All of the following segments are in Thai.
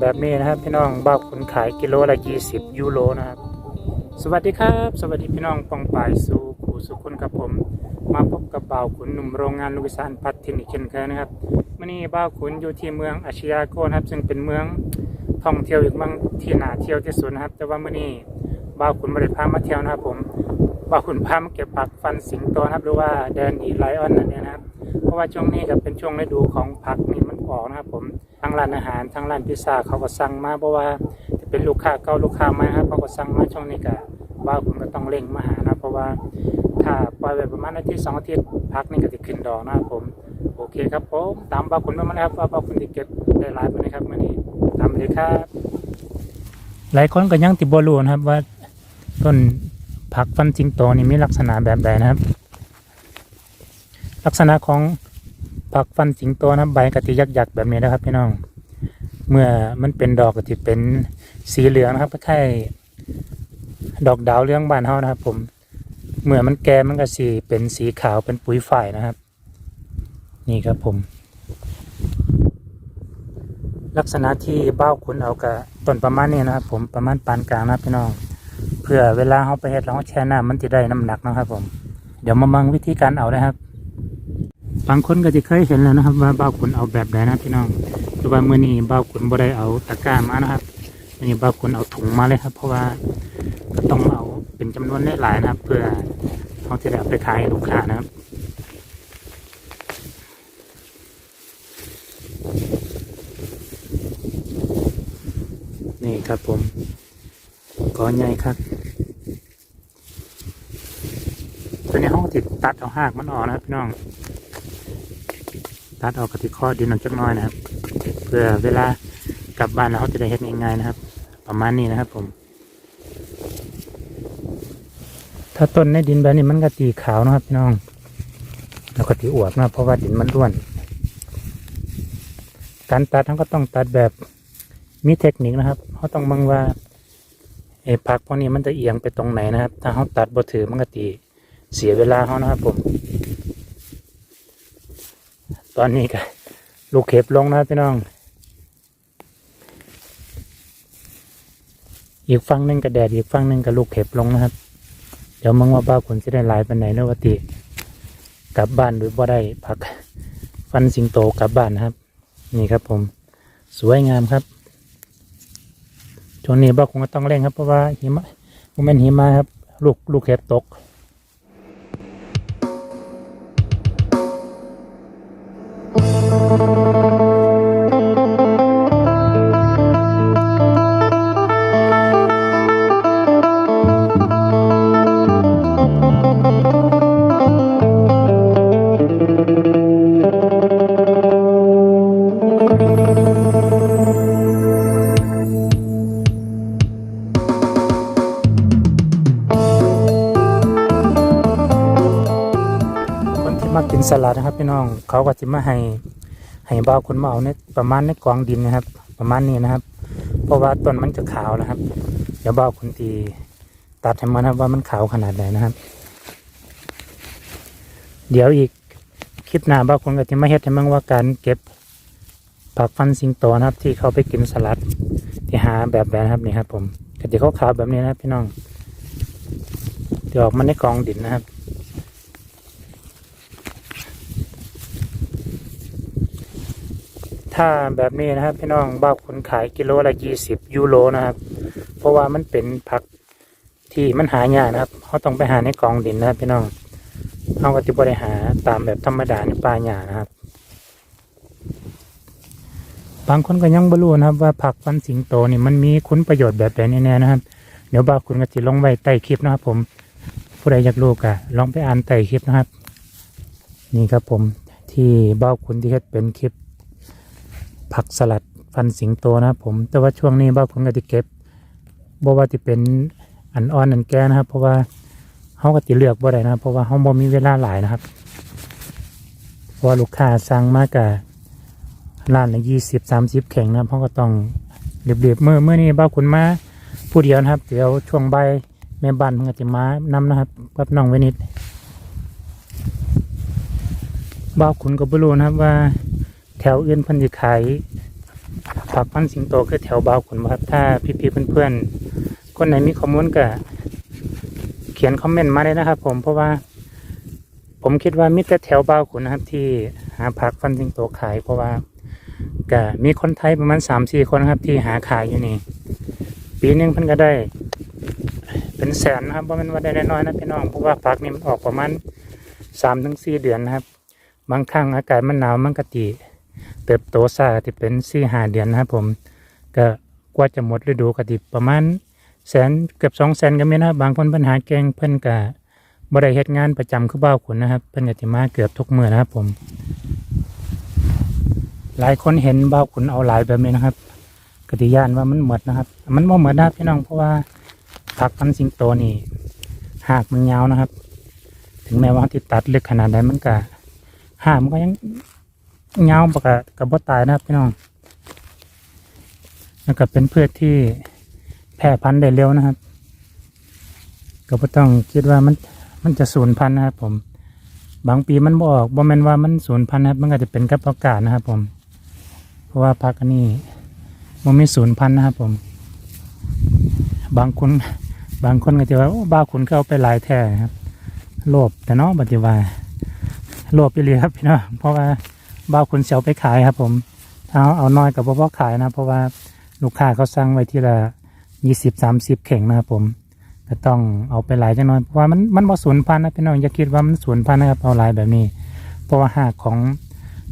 แบบนี้นะครับ พี่น้องบ้าวขุนขายกิโลละ20ยูโรนะครับ สวัสดีครับ สวัสดีพี่น้องปองปายสู่ขู่สุขุนครับผม มาพบกับบ่าวขุนหนุ่มโรงงานลูกสานพัดทินอีกเช่นเคยนะครับวันนี้บ่าวขุนอยู่ที่เมืองอาชญาโกนะครับ ซึ่งเป็นเมืองท่องเที่ยวอีกเมืองที่น่าเที่ยวที่สุดนะครับ แต่ว่ามื่อนี้บ่าวขุนไม่ได้พามาเที่ยวนะครับผมบ่าวขุนพามาเก็บผักฟันสิงโตนะครับ หรือว่าแดนอีไลออนนั่นเองนะครับ เพราะว่าช่วงนี้ก็เป็นช่วงฤดูของผักนี่ ออกนะครับ ผมทั้งร้านอาหารทั้งร้านพิซซ่าเขาก็สั่งมาเพราะว่าจะเป็นลูกค้าเก่าลูกค้าใหม่ครับเขาก็สั่งมาช่วงนี้ก็บ่าวขุนก็ต้องเร่งมาหานะเพราะว่าถ้าปล่อยไว้ประมาณอาทิตย์สองอาทิตย์พักนี่ก็จะขึ้นดอกนะครับผมโอเคครับผมตามบาคุณมาแล้วครับว่าบาคุณจะเก็บได้หลายปานนี้ครับมื่อนี้ตามเลยครับ หลายคนก็ยังติดบรูนะครับว่าต้นผักฟันจิงโตนี่มีลักษณะแบบใดนะครับ ลักษณะของ ผักฟันจิงโตนะครับใบกติยักยักแบบนี้นะครับพี่น้อง เมื่อมันเป็นดอกก็จะเป็นสีเหลืองนะครับคล้ายดอกดาวเรืองบานเฮานะครับ ผมเมื่อมันแก่มันก็สีเป็นสีขาวเป็นปุ๋ยฝ่ายนะครับ นี่ครับผม ลักษณะที่เบ้าขุนเอากับต้นประมาณนี้นะครับ ผมประมาณปานกลางนะพี่น้องเพื่อเวลาเขาไปเฮ็ดเราแช่น้ำมันจะได้น้ำหนักนะครับ ผม เดี๋ยวมามังวิธีการเอานะครับ บางคนก็จะเคยเห็นแล้วนะครับ ว่าเบ้าขุนเอาแบบไหนนะพี่น้องแต่ว่าเมื่อนี้เบ้าขุนบ่ได้เอาตะกร้ามานะครับอันนี้เบ้าขุนเอาถุงมาเลยครับ เพราะว่าก็ต้องเอาเป็นจำนวนหลายๆนะครับ เพื่อเขาจะได้เอาไปขายลูกค้านะครับนี่ครับผมก้อนใหญ่ครับตัวนี้ห้องติดตัดเอาหากมันออกนะครับพี่น้อง ตัดออกกระติข้อดินออกจักน้อยนะครับ เพื่อเวลากลับบ้านเขาจะได้เห็นง่ายๆนะครับ ประมาณนี้นะครับ ผม ถ้าต้นในดินแบบนี้มันก็ตีขาวนะครับพี่น้อง แล้วก็ตีอวบนะเพราะว่าดินมันร่วน การตัดเขาก็ต้องตัดแบบมีเทคนิคนะครับเขาต้องมองว่าไอ้ผักพวกนี้มันจะเอียงไปตรงไหนนะครับ ถ้าเขาตัดบ่ถือมันก็ตีเสียเวลาเขานะครับผม ตอนนี้ก็ลูกเข็บลงนะพี่น้อง อีกฝั่งหนึ่งก็แดดอีกฝั่งหนึ่งก็ลูกเข็บลงนะครับ เดี๋ยวมึงว่าบ้าคนจะได้หลายปันไหนเนอะวติกลับบ้านหรือบ่ได้พักฟันสิงโตกลับบ้านนะครับ นี่ครับผมสวยงามครับช่วงนี้บ้าคงก็ต้องเร่งครับเพราะว่าหิมะมันเป็นหิมะครับ ลูกลูกเห็บตก คนที่มากินสลัดนะครับพี่น้องเขาก็จะมาให้ให้บ่าวคนมาเอาในประมาณในกองดินนะครับ ประมาณนี้นะครับ เพราะว่าต้นมันจะขาวนะครับ เดี๋ยวบ่าวคนทีตัดให้มันนะครับว่ามันขาวขนาดไหนนะครับ เดี๋ยวอีกคลิปหน้าบ่าวคนก็จะมาเฮ็ดให้มั่งว่าการเก็บผักฟันสิงโตนะครับ ที่เขาไปกินสลัดที่หาแบบแบบนะครับนี่ครับ ผมกติเขาขาวๆแบบนี้นะครับพี่น้องเดี๋ยวออกมาในกองดินนะครับ ถ้าแบบนี้นะครับ พี่น้องบ้าคนขายกิโลละยี่สิบยูโรนะครับ เพราะว่ามันเป็นผักที่มันหายากนะครับเขาต้องไปหาในกองดินนะครับ พี่น้องเขาก็จะบริหาตามแบบธรรมดาในป่าหญ้านะครับ บางคนก็ยังไม่รู้นะครับว่าผักฟันสิงโตนี่มันมีคุณประโยชน์แบบไหนแน่ๆนะครับ เดี๋ยวบ้าคุณก็จะลงไว้ใต้คลิปนะครับ ผมผู้ใดอยากรู้ก็ลองไปอ่านใต้คลิปนะครับ นี่ครับผมที่บ้าคุณที่เฮ็ดเป็นคลิป ผักสลัดฟันสิงโตนะครับผม แต่ว่าช่วงนี้บ้าผมก็จะเก็บบ่ว่าจะเป็นอันอ่อนอันแก่นะครับ เพราะว่าเขาก็จะเลือกบ่ได้นะเพราะว่าเขาบ่มีเวลาหลายนะครับเพราะว่าลูกค้าสั่งมากกับร้านละยี่สิบสามสิบแข่งนะครับเขาก็ต้องเรียบๆเมื่อเมื่อนี้บ้าคุณมาผู้เดียวนะครับ เดี๋ยวช่วงใบแม่บ้านก็จะมานำนะครับกับน้องเวนิดบ้าคุณก็บ่รู้นะครับว่า แถวอื่นเพิ่นจะขายผักพันสิงโตคือแถวบาวขุนครับถ้าพี่ๆเพื่อนๆ คนไหนมีข้อมูลก็เขียนคอมเมนต์มาได้นะครับ ผมเพราะว่า ผมคิดว่ามิต่แถวบาวขุนนะครับ ที่หาผักฟันสิงโตขาย เพราะว่าก็มีคนไทยประมาณสามสี่คนนะครับ ที่หาขายอยู่นี่ปีหนึงเพิ่นก็ได้ เป็นแสนนะครับเพราะมันว่าได้น้อยนะพี่น้องเพราะว่าผักนี่มันออกประมาณสามถึงสี่เดือนนะครับ บางครั้งอากาศมันหนาวมันก็ตี เติบโตช้าที่เป็นสี่หาเดือนนะครับผม ก็กว่าจะหมดฤดูก็ติประมาณแสนเกือบสองแสนก็มีนะบบางคนปัญหาแกงเพิ่นก็บ่ได้เฮ็ดงานประจำคือบ้าขุนนะครับ เพิ่นก็สิมาเกือบทุกมื้อนะครับผม หลายคนเห็นบ้าขุนเอาหลายแบบนี้นะครับกติยานว่ามันหมดนะครับ มันบ่หมดนะพี่น้องเพราะว่าผักพันสิงโตนี่หากมันยาวนะครับ ถึงแม้ว่าที่ตัดลึกขนาดใดมันก็หามันก็ยัง ยาปกกับบ่ตายนะครับพี่น้องแล้วก็เป็นพืชที่แพร่พันธุ์ได้เร็วนะครับ ก็บ่ต้องคิดว่ามันมันจะสูญพันธุ์นะครับ ผม บางปีมันบออกบ่แม่นว่ามันสูญพันธุ์นะครับ มันก็จะเป็นกับอากาศนะครับ ผม เพราะว่าพักนี้มันไม่สูญพันธุ์นะครับ ผม บางคนบางคนก็จะว่าบ้าคุณก็เอาไปหลายแท่นะครับ โลภแต่เนาะปฏิวัติโลภไปเลยครับพี่น้องเพราะว่า บ้าคุณเสียวไปขายครับ ผมถ้าเอาเอาน้อยกับพ่อขายนะ เพราะว่าลูกค้าเขาสั่งไว้ที่ละยี่สิบสามสิบเข่งนะครับผมก็ต้องเอาไปหลายจังน้อยเพราะว่ามันมันบ่สูญพันธุ์นะพี่น้องอย่าคิดว่ามันสูญพันธุ์นะครับเอาหลายแบบนี้ เพราะว่าหากของ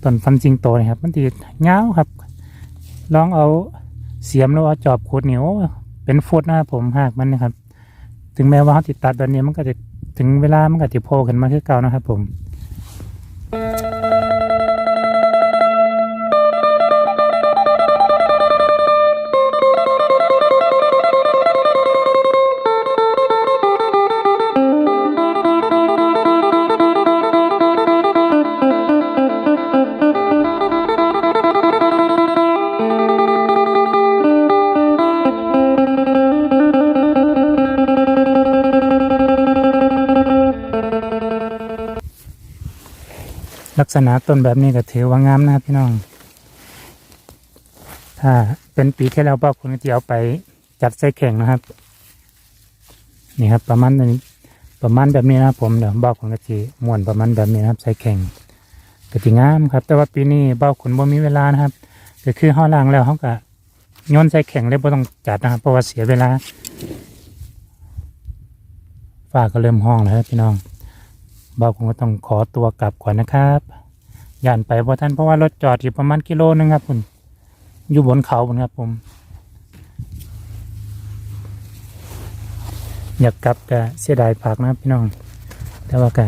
ต้นฟันจิงโตนะครับ มันตีเงาครับ ลองเอาเสียมแล้วเอาจอบขุดเหนียวเป็นฟุตนะครับผมหากมันนะครับ ถึงแม้ว่าเขาติดตัดแบบนี้มันก็จะถึงเวลามันก็จะโผล่ขึ้นมาคือเก่านะครับผม ลักษณะต้นแบบนี้ก็ถือว่างามนะครับพี่น้อง ถ้าเป็นปีที่แล้วป้าคุณก็จะเอาไปจัดใส่แข่งนะครับ นี่ครับประมาณนี้ประมาณแบบนี้นะผมเดี๋ยวบ้าคุณก็จะม้วนประมาณแบบนี้นะครับใส่แข่งก็จะงามครับ แต่ว่าปีนี้บ้าคุณบ่มีเวลานะครับก็คือห่อล่างแล้วเขาก็ย้อนใส่แข่งเลยบ่ต้องจัดนะครับเพราะว่าเสียเวลาฝ้าก็เริ่มห้องแล้วครับพี่น้อง บ่าวผมก็ต้องขอตัวกลับก่อนนะครับย่านไปเพราะท่านเพราะว่ารถจอดอยู่ประมาณกิโลนึงครับคุณอยู่บนเขาผมครับผมอยากกลับก็เสียดายผักนะพี่น้อง แต่ว่าก็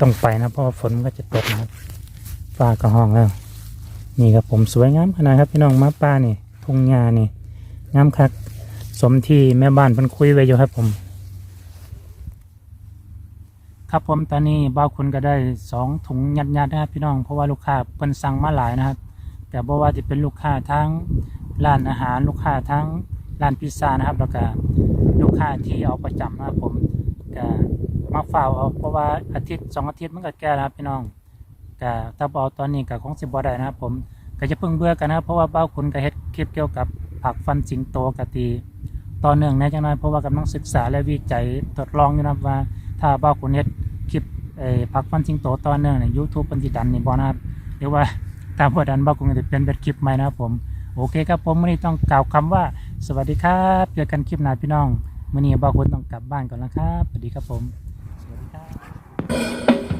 ต้องไปนะเพราะว่าฝนมันก็จะตกนะครับฟ้าก็ห้องแล้ว นี่ครับผมสวยงามขนาดครับพี่น้องมาป้านี่ทุ่งหญ้านี่งามคักสมที่แม่บ้านเพิ่นคุยไว้อยู่ครับผม ครับผมตอนนี้บ้าคุณก็ได้สองถุงยัดยัดๆนะครับพี่น้องเพราะว่าลูกค้าเพิ่นสั่งมาหลายนะครับ แต่บ่ว่าจะเป็นลูกค้าทั้งร้านอาหารลูกค้าทั้งร้านพิซซ่านะครับ แล้วก็ลูกค้าที่เอาประจำนะครับผมก็มาฝากเอาเพราะว่าอาทิตย์สองอาทิตย์มันก็แก่แล้วครับพี่น้องก็ถ้าบ่เอาตอนนี้ก็คงสิบ่ได้นะครับผมก็จะเพิ่งเบื่อกันนะครับเพราะว่าบ้าคุณก็เฮ็ดคลิปเกี่ยวกับผักฟันสิงโตกะตีต่อเนื่องแน่จังน้อยเพราะว่ากำลังศึกษาและวิจัยทดลองอยู่นะครับว่า ถ้าบ้าวคุณเฮ็ดคลิปไอ้พักฟันสิงโตตอนเนื่องในยูทูบปันจิดันนี่บอนะครับหรือว่าตามพอดันบ้าคงจะเป็นเป็นคลิปใหม่นะครับผมโอเคครับผมวันนี้ต้องกล่าวคำว่าสวัสดีครับเจอกันคลิปหน้าพี่น้องมื้อนี้บ้าคุณต้องกลับบ้านก่อนนะครับสวัสดีครับผมสวัสดีครับ